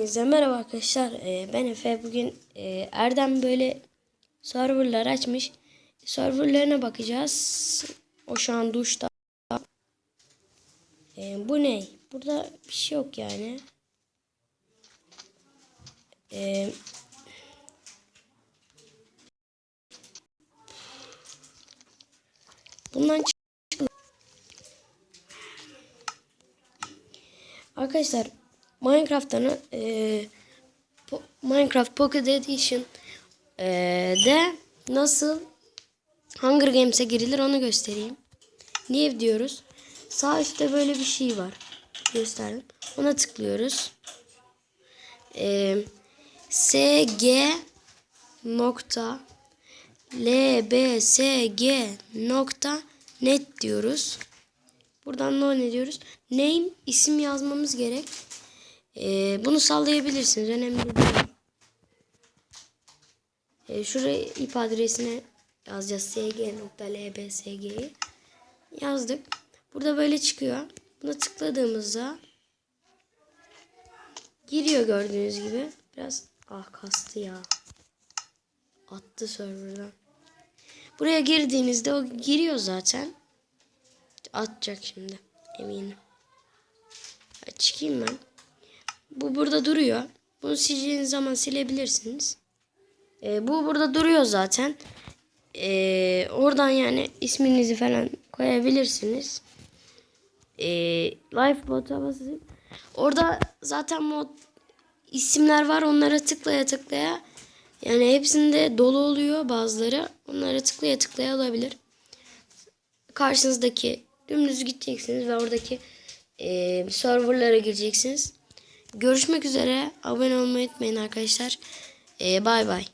Hepinize merhaba arkadaşlar. Ee, ben Efe. Bugün e, Erdem böyle serverlar açmış. Serverlarına bakacağız. O şu an duşta. Ee, bu ne? Burada bir şey yok yani. Ee, bundan çık- Arkadaşlar Minecraft'tan e, po- Minecraft Pocket Edition e, de nasıl Hunger Games'e girilir onu göstereyim. Niye diyoruz? Sağ üstte böyle bir şey var. Gösterdim. Ona tıklıyoruz. E, SG nokta lbsg nokta net diyoruz. Buradan ne diyoruz? Name isim yazmamız gerek. Ee, bunu sallayabilirsiniz. Önemli değil. Ee, şuraya ip adresine yazacağız. sg.lbsg'yi yazdık. Burada böyle çıkıyor. Buna tıkladığımızda giriyor gördüğünüz gibi. Biraz ah kastı ya. Attı serverdan. Buraya girdiğinizde o giriyor zaten. Atacak şimdi eminim. Çıkayım ben. Bu burada duruyor. Bunu sileceğiniz zaman silebilirsiniz. Ee, bu burada duruyor zaten. Ee, oradan yani isminizi falan koyabilirsiniz. Ee, Lifebot'a basın. Orada zaten mod isimler var. Onlara tıklaya tıklaya yani hepsinde dolu oluyor bazıları. Onlara tıklaya tıklaya olabilir karşınızdaki dümdüz gideceksiniz ve oradaki e, serverlara gireceksiniz. Görüşmek üzere. Abone olmayı unutmayın arkadaşlar. E, bay bay.